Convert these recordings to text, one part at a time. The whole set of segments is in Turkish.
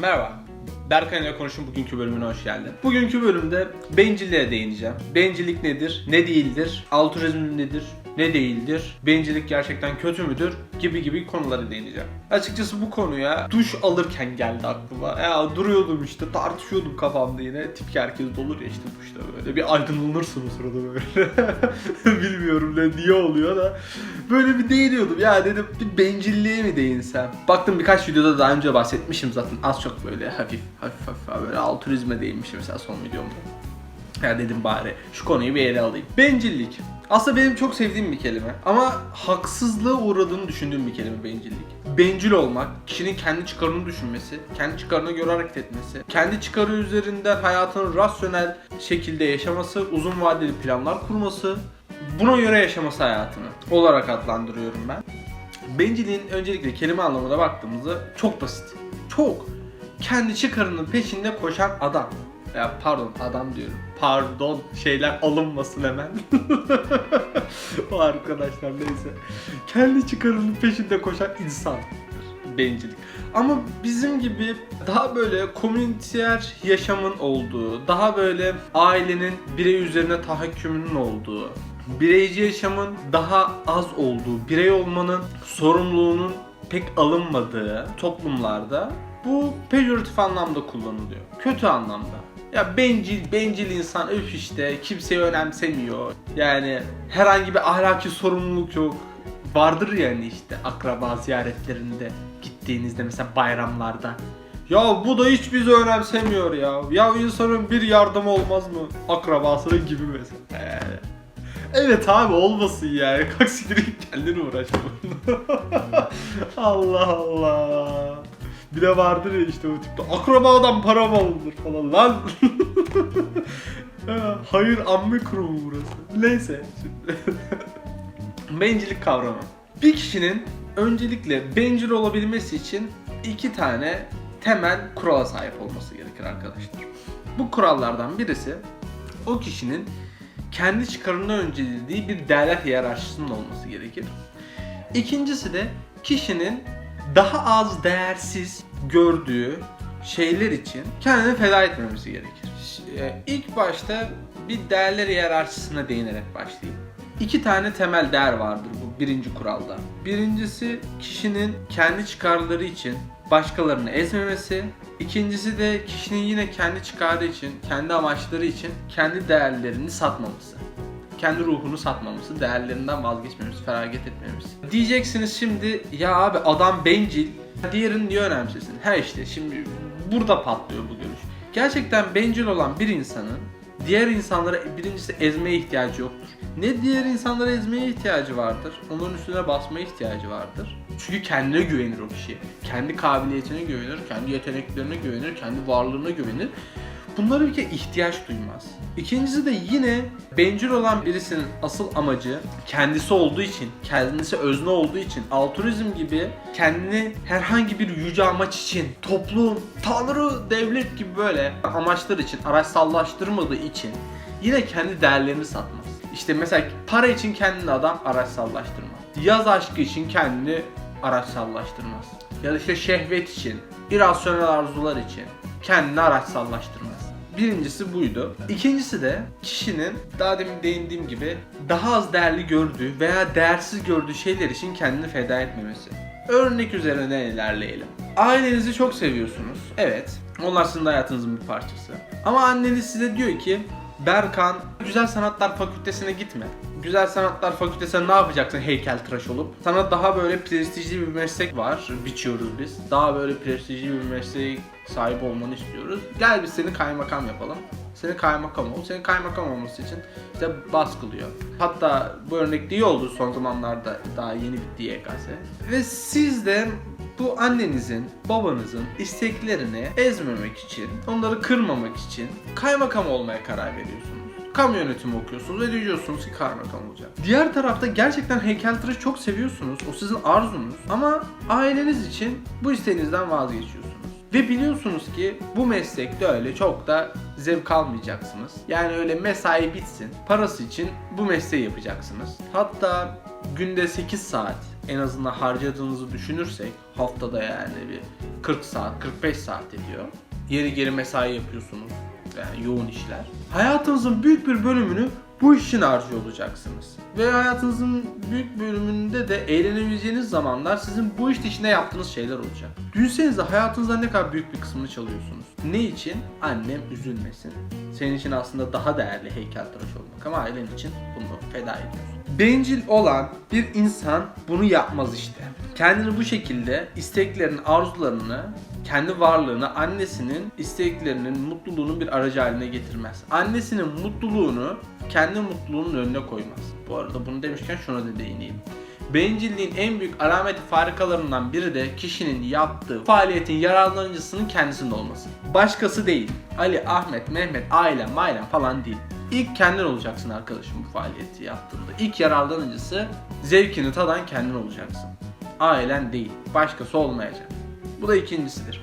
Merhaba. Berkan ile konuşun bugünkü bölümüne hoş geldin. Bugünkü bölümde bencilliğe değineceğim. Bencillik nedir, ne değildir, altruizm nedir, ne değildir, bencillik gerçekten kötü müdür gibi gibi konulara değineceğim. Açıkçası bu konuya duş alırken geldi aklıma. Ya duruyordum işte tartışıyordum kafamda yine. Tipik herkes olur ya işte duşta böyle. Bir aydınlanırsın o sırada böyle. Bilmiyorum ne niye oluyor da. Böyle bir değiniyordum. Ya dedim bir bencilliğe mi değinsem? Baktım birkaç videoda daha önce bahsetmişim zaten. Az çok böyle hafif hafif hafif böyle altruizme değinmişim mesela son videomda. Ya dedim bari şu konuyu bir ele alayım. Bencillik. Aslında benim çok sevdiğim bir kelime ama haksızlığa uğradığını düşündüğüm bir kelime bencillik. Bencil olmak, kişinin kendi çıkarını düşünmesi, kendi çıkarına göre hareket etmesi, kendi çıkarı üzerinden hayatını rasyonel şekilde yaşaması, uzun vadeli planlar kurması, buna göre yaşaması hayatını olarak adlandırıyorum ben. Bencilliğin öncelikle kelime anlamına baktığımızda çok basit. Çok. Kendi çıkarının peşinde koşan adam. Ya pardon adam diyorum. Pardon şeyler alınmasın hemen. o arkadaşlar neyse. Kendi çıkarının peşinde koşan insan. Bencillik. Ama bizim gibi daha böyle komüniter yaşamın olduğu, daha böyle ailenin birey üzerine tahakkümünün olduğu, bireyci yaşamın daha az olduğu, birey olmanın sorumluluğunun pek alınmadığı toplumlarda bu pejoratif anlamda kullanılıyor. Kötü anlamda. Ya bencil, bencil insan öf işte kimseyi önemsemiyor. Yani herhangi bir ahlaki sorumluluk yok. Vardır yani işte akraba ziyaretlerinde gittiğinizde mesela bayramlarda. Ya bu da hiç bizi önemsemiyor ya. Ya insanın bir yardımı olmaz mı? Akrabasının gibi mesela. Yani. Evet abi olmasın yani. Kalk siktir git kendin uğraşma. Allah Allah. Bir de vardır ya işte o tipte akrabadan para mı alınır falan lan. Hayır amme kurumu burası. Neyse. Bencillik kavramı. Bir kişinin öncelikle bencil olabilmesi için iki tane temel kurala sahip olması gerekir arkadaşlar. Bu kurallardan birisi o kişinin kendi çıkarını öncelediği bir değerler hiyerarşisinin olması gerekir. İkincisi de kişinin daha az değersiz gördüğü şeyler için kendini feda etmemesi gerekir. Ş- e, İlk başta bir değerler hiyerarşisine değinerek başlayayım. İki tane temel değer vardır bu birinci kuralda. Birincisi kişinin kendi çıkarları için başkalarını ezmemesi. İkincisi de kişinin yine kendi çıkarı için, kendi amaçları için kendi değerlerini satmaması. Kendi ruhunu satmaması, değerlerinden vazgeçmemesi, feragat etmemesi. Diyeceksiniz şimdi ya abi adam bencil, diğerini niye önemsesin? Ha işte şimdi burada patlıyor bu görüş. Gerçekten bencil olan bir insanın diğer insanlara birincisi ezmeye ihtiyacı yoktur. Ne diğer insanlara ezmeye ihtiyacı vardır, onların üstüne basmaya ihtiyacı vardır. Çünkü kendine güvenir o kişi. Kendi kabiliyetine güvenir, kendi yeteneklerine güvenir, kendi varlığına güvenir. Bunlara bir kere ihtiyaç duymaz. İkincisi de yine bencil olan birisinin asıl amacı kendisi olduğu için, kendisi özne olduğu için, altruizm gibi kendini herhangi bir yüce amaç için, toplum, tanrı, devlet gibi böyle amaçlar için araçsallaştırmadığı için yine kendi değerlerini satmaz. İşte mesela para için kendini adam araçsallaştırmaz. Yaz aşkı için kendini araçsallaştırmaz. Ya da işte şehvet için, irrasyonel arzular için kendini araçsallaştırmaz. Birincisi buydu. İkincisi de kişinin daha demin değindiğim gibi daha az değerli gördüğü veya değersiz gördüğü şeyler için kendini feda etmemesi. Örnek üzerinden ilerleyelim. Ailenizi çok seviyorsunuz. Evet. Onlar sizin hayatınızın bir parçası. Ama anneniz size diyor ki Berkan Güzel Sanatlar Fakültesine gitme. Güzel Sanatlar Fakültesine ne yapacaksın heykeltıraş olup? Sana daha böyle prestijli bir meslek var. Biçiyoruz biz. Daha böyle prestijli bir mesleğe sahip olmanı istiyoruz. Gel biz seni kaymakam yapalım. Seni kaymakam ol. Senin kaymakam olması için işte baskılıyor. Hatta bu örnek iyi oldu son zamanlarda daha yeni bitti YKS. Ve siz de bu annenizin, babanızın isteklerini ezmemek için, onları kırmamak için kaymakam olmaya karar veriyorsunuz. Kamu yönetimi okuyorsunuz ve diyorsunuz ki kaymakam olacak. Diğer tarafta gerçekten heykeltıraşı çok seviyorsunuz. O sizin arzunuz. Ama aileniz için bu isteğinizden vazgeçiyorsunuz. Ve biliyorsunuz ki bu meslekte öyle çok da zevk almayacaksınız. Yani öyle mesai bitsin, parası için bu mesleği yapacaksınız. Hatta günde 8 saat en azından harcadığınızı düşünürsek haftada yani bir 40 saat, 45 saat ediyor. Yeri geri mesai yapıyorsunuz. Yani yoğun işler. Hayatınızın büyük bir bölümünü bu iş için harcıyor olacaksınız. Ve hayatınızın büyük bölümünde de eğlenebileceğiniz zamanlar sizin bu iş dışında yaptığınız şeyler olacak. Düşünsenize hayatınızdan ne kadar büyük bir kısmını çalıyorsunuz. Ne için? Annem üzülmesin. Senin için aslında daha değerli heykeltıraş olmak ama ailen için bunu feda ediyorsun. Bencil olan bir insan bunu yapmaz işte. Kendini bu şekilde isteklerini, arzularını, kendi varlığını annesinin isteklerinin, mutluluğunun bir aracı haline getirmez. Annesinin mutluluğunu kendi mutluluğunun önüne koymaz. Bu arada bunu demişken şuna da değineyim. Bencilliğin en büyük alamet farikalarından biri de kişinin yaptığı faaliyetin yararlanıcısının kendisinde olması. Başkası değil. Ali, Ahmet, Mehmet, ailem, ailem falan değil. İlk kendin olacaksın arkadaşım bu faaliyeti yaptığında. İlk yararlanıcısı zevkini tadan kendin olacaksın. Ailen değil. Başkası olmayacak. Bu da ikincisidir.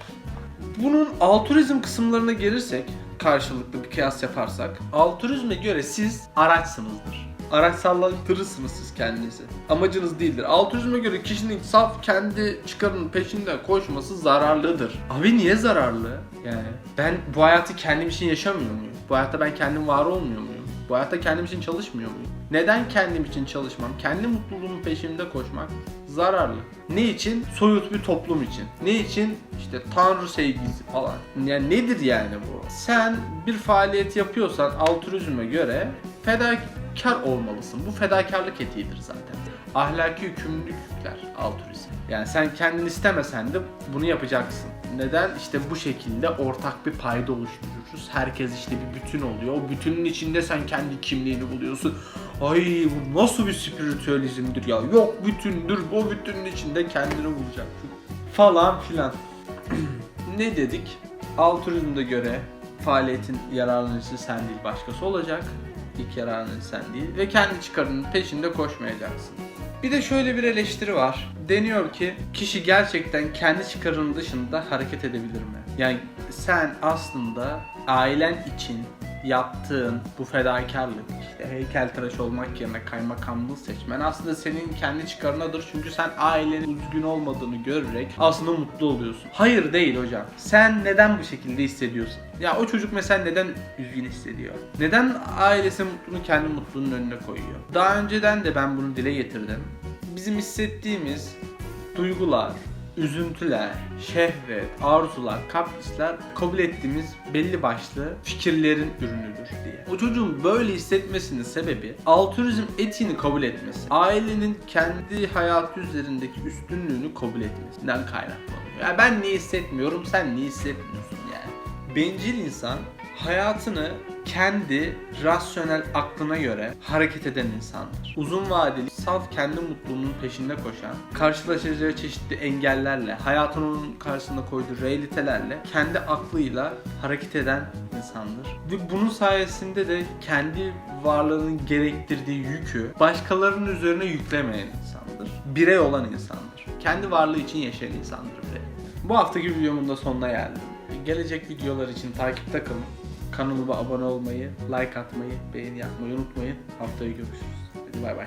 Bunun altruizm kısımlarına gelirsek, karşılıklı bir kıyas yaparsak, altruizme göre siz araçsınızdır. Araçsallaştırırsınız siz kendinizi. Amacınız değildir. Altruizme göre kişinin saf kendi çıkarının peşinde koşması zararlıdır. Abi niye zararlı? Yani ben bu hayatı kendim için yaşamıyor muyum? Bu hayatta ben kendim var olmuyor muyum? Bu hayatta kendim için çalışmıyor muyum? Neden kendim için çalışmam? Kendi mutluluğumun peşinde koşmak zararlı. Ne için? Soyut bir toplum için. Ne için? İşte tanrı sevgisi falan. Yani nedir yani bu? Sen bir faaliyet yapıyorsan altruizme göre fedakar olmalısın. Bu fedakarlık etiğidir zaten. Ahlaki yükümlülük yükler altruizm. Yani sen kendin istemesen de bunu yapacaksın. Neden? İşte bu şekilde ortak bir payda oluşturuyoruz. Herkes işte bir bütün oluyor. O bütünün içinde sen kendi kimliğini buluyorsun. Ay bu nasıl bir spiritüalizmdir ya. Yok bütündür. O bütünün içinde kendini bulacaksın. Falan filan. ne dedik? Altruizm'de göre faaliyetin yararlanıcısı sen değil başkası olacak. İlk yararlanıcı sen değil. Ve kendi çıkarının peşinde koşmayacaksın. Bir de şöyle bir eleştiri var. Deniyor ki kişi gerçekten kendi çıkarının dışında hareket edebilir mi? Yani sen aslında ailen için yaptığın bu fedakarlık, işte heykeltıraş olmak yerine kaymakamlığı seçmen aslında senin kendi çıkarınadır. Çünkü sen ailenin üzgün olmadığını görerek aslında mutlu oluyorsun. Hayır değil hocam. Sen neden bu şekilde hissediyorsun? Ya o çocuk mesela neden üzgün hissediyor? Neden ailesi mutluluğunu kendi mutluluğunun önüne koyuyor? Daha önceden de ben bunu dile getirdim. Bizim hissettiğimiz duygular, üzüntüler, şehvet, arzular, kaprisler kabul ettiğimiz belli başlı fikirlerin ürünüdür diye. O çocuğun böyle hissetmesinin sebebi altruizm etiğini kabul etmesi. Ailenin kendi hayatı üzerindeki üstünlüğünü kabul etmesinden kaynaklanıyor. Yani ben niye hissetmiyorum, sen niye hissetmiyorsun yani. Bencil insan hayatını kendi rasyonel aklına göre hareket eden insandır. Uzun vadeli, saf kendi mutluluğunun peşinde koşan, karşılaşacağı çeşitli engellerle, hayatın onun karşısında koyduğu realitelerle kendi aklıyla hareket eden insandır. Ve bunun sayesinde de kendi varlığının gerektirdiği yükü başkalarının üzerine yüklemeyen insandır. Birey olan insandır. Kendi varlığı için yaşayan insandır. Bu haftaki videomun da sonuna geldim. Gelecek videolar için takipte kalın. Kanalıma abone olmayı, like atmayı, beğeni yapmayı unutmayın. Haftaya görüşürüz. Hadi bay bay.